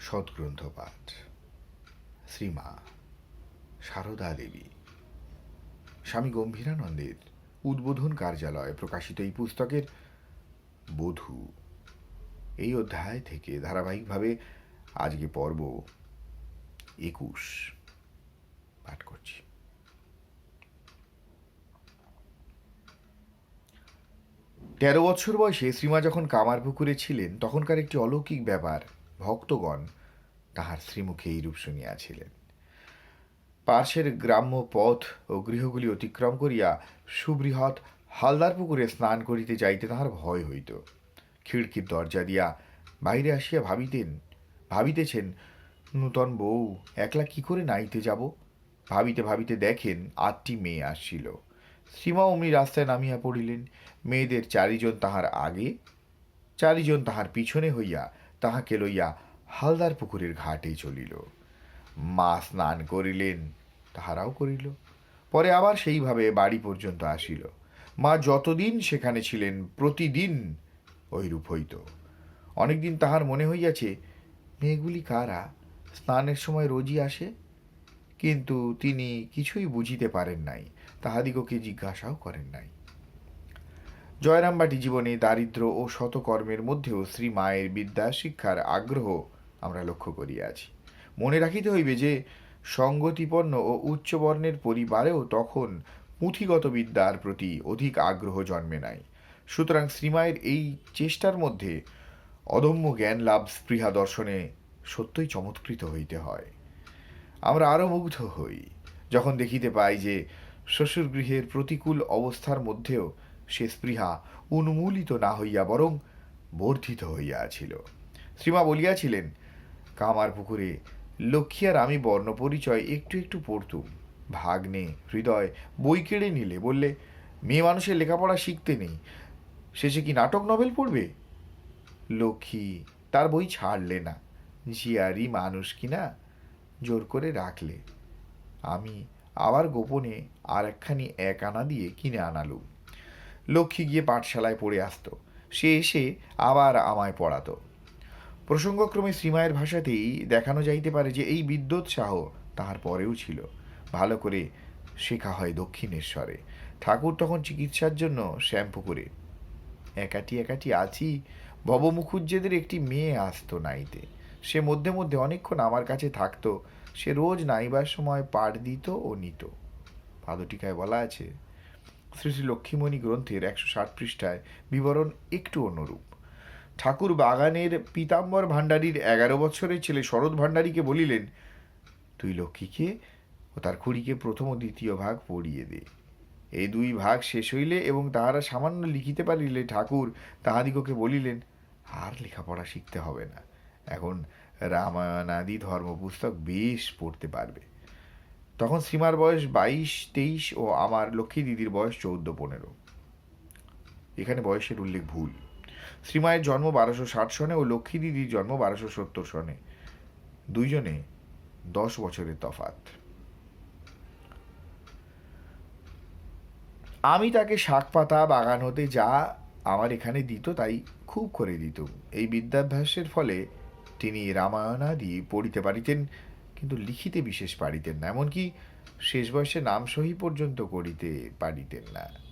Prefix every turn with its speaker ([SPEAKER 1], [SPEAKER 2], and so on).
[SPEAKER 1] সৎগ্রন্থ পাঠ শ্রীমা সারদা দেবী। স্বামী গম্ভীরানন্দের উদ্বোধন কার্যালয়ে প্রকাশিত এই পুস্তকের বধূ। এই অধ্যায় থেকে ধারাবাহিকভাবে আজকে পর্ব একুশ। পাঠ করছি। তেরো বছর বয়সে শ্রীমা যখন কামারপুকুরে ছিলেন, তখনকার একটি অলৌকিক ব্যাপার ভক্তগণ তাহার শ্রীমুখে এইরূপ শুনিয়াছিলেন। পার্শ্বের গ্রাম্য পথ ও গৃহগুলি অতিক্রম করিয়া সুবৃহৎ হালদার পুকুরে স্নান করিতে যাইতে তাহার ভয় হইত। খিড়কির দরজা দিয়া বাইরে আসিয়া ভাবিতেন, ভাবিতেছেন, নূতন বউ, একলা কি করে নাইতে যাব? ভাবিতে ভাবিতে দেখেন, আটটি মেয়ে আসছিল শ্রীমা অমনি রাস্তায় নামিয়া পড়িলেন। মেয়েদের চারিজন তাহার আগে, চারিজন তাহার পিছনে হইয়া তাহাকে লইয়া হালদার পুকুরের ঘাটে চলিল। মা স্নান করিলেন, তাহারাও করিল। পরে আবার সেইভাবে বাড়ি পর্যন্ত আসিল। মা যতদিন সেখানে ছিলেন প্রতিদিন ওইরূপ হইত। অনেকদিন তাহার মনে হইয়াছে, মেয়েগুলি কারা? স্নানের সময় রোজই আসে? কিন্তু তিনি কিছুই বুঝিতে পারেন নাই, তাহাদিগকে জিজ্ঞাসাও করেন নাই। জয়রামবাটি জীবনে দারিদ্র ও শতকর্মের মধ্যেও শ্রী মায়ের বিদ্যা, শিক্ষার আগ্রহ আমরা লক্ষ্য করিয়াছি মনে রাখিতে হইবে যে, সঙ্গতিপন্ন ও উচ্চবর্ণের পরিবারেও তখন পুঁথিগত বিদ্যার প্রতি অধিক আগ্রহ জন্মে নাই। সুতরাং শ্রীমায়ের এই চেষ্টার মধ্যে অদম্য জ্ঞান লাভ স্পৃহা দর্শনে সত্যই চমৎকৃত হইতে হয়। আমরা আরও মুগ্ধ হই, যখন দেখিতে পাই যে, শ্বশুরগৃহের প্রতিকূল অবস্থার মধ্যেও সে স্পৃহা উন্মূলিত না হইয়া বরং বর্ধিত হইয়াছিল শ্রীমা বলিয়াছিলেন, কামার পুকুরে লক্ষ্মী আর আমি বর্ণপরিচয় একটু একটু পড়তুম। ভাগ্নে হৃদয় বই কেড়ে নিলে, বললে, মেয়ে মানুষের লেখাপড়া শিখতে নেই, শেষে কি নাটক নভেল পড়বে? লক্ষ্মী তার বই ছাড়লে না, জিয়ারি মানুষ কিনা জোর করে রাখলে। আমি আবার গোপনে আর একখানি এক আনা দিয়ে কিনে আনালুম। লক্ষ্মী গিয়ে পাঠশালায় পড়ে আসতো। সে এসে আবার আমায় পড়াতো। প্রসঙ্গক্রমে শ্রীমায়ের ভাষাতেই দেখানো যাইতে পারে যে, এই বিদ্যোৎসাহ তাহার পরেও ছিল। ভালো করে শেখা হয় দক্ষিণেশ্বরে। ঠাকুর তখন চিকিৎসার জন্য শ্যামপুকুরে। একাটি একাটি আছি ভব মুখুজ্জেদের একটি মেয়ে আসতো নাইতে। সে মধ্যে মধ্যে অনেকক্ষণ আমার কাছে থাকতো। সে রোজ নাইবার সময় পাঠ দিত ও নিত। পাদটিকায় বলা আছে শ্রী শ্রী লক্ষ্মীমণি গ্রন্থের একশো ষাট পৃষ্ঠায় বিবরণ একটু অন্যরূপ ঠাকুর বাগানের পীতাম্বর ভাণ্ডারীর এগারো বছরের ছেলে শরৎ ভাণ্ডারীকে বলিলেন, তুই লক্ষ্মীকে ও তার খুড়িকে প্রথম ও দ্বিতীয় ভাগ পড়িয়ে দে। এই দুই ভাগ শেষ হইলে এবং তাহারা সামান্য লিখিতে পারিলে ঠাকুর তাহাদিগকে বলিলেন, আর লেখাপড়া শিখতে হবে না। এখন রামায়ণাদি ধর্মপুস্তক বেশ পড়তে পারবে। তখন শ্রীমার বয়স বাইশ, তেইশ ও আমার লক্ষ্মী দিদির বয়স চৌদ্দ, পনেরো। এখানে বয়সের উল্লেখ ভুল। শ্রীমায়ের জন্ম বারোশো ষাট সনে ও লক্ষ্মী দিদির জন্ম বারোশো সত্তর সনে। দুইজনে দশ বছরের তফাত আমি তাকে শাক পাতা বাগান হতে যা আমার এখানে দিত তাই খুব করে দিত। এই বিদ্যাভ্যাসের ফলে তিনি রামায়ণাদি পড়িতে পারিতেন। কিন্তু লিখিতে বিশেষ পারিতেন না এমনকি শেষ বয়সে নাম সহি পর্যন্ত করিতে পারিতেন না।